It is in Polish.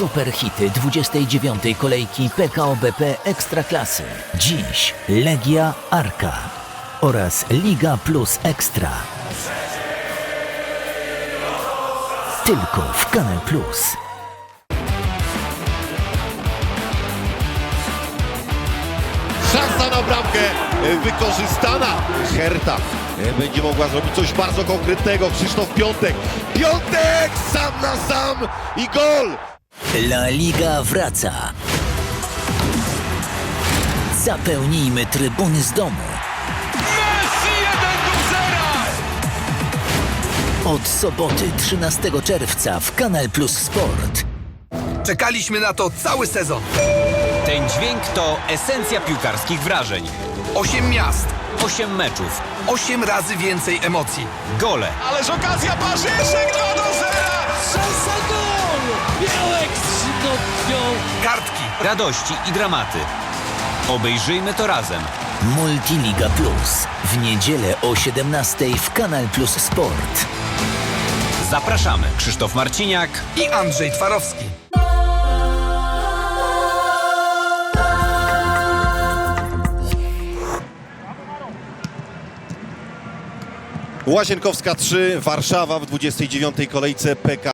Super hity 29. kolejki PKO BP Ekstraklasy. Dziś Legia Arka oraz Liga Plus Ekstra. Tylko w Kanal Plus. Szansa na bramkę e, wykorzystana. Herta e, będzie mogła zrobić coś bardzo konkretnego. Krzysztof Piątek. Piątek sam na sam i gol. La Liga wraca. Zapełnijmy trybuny z domu. Messi 1 do 0! Od soboty 13 czerwca w Kanal Plus Sport. Czekaliśmy na to cały sezon. Ten dźwięk to esencja piłkarskich wrażeń. Osiem miast, Osiem meczów, osiem razy więcej emocji. gole, Ależ okazja Parzyszek 2 do 0! Szansa gol! Białek skrzydłą Kartki, radości i dramaty. Obejrzyjmy to razem. Multiliga Plus. W niedzielę o 17 w Kanal Plus Sport. Zapraszamy Krzysztof Marciniak i Andrzej Twarowski. Łazienkowska 3, Warszawa w 29. kolejce PK.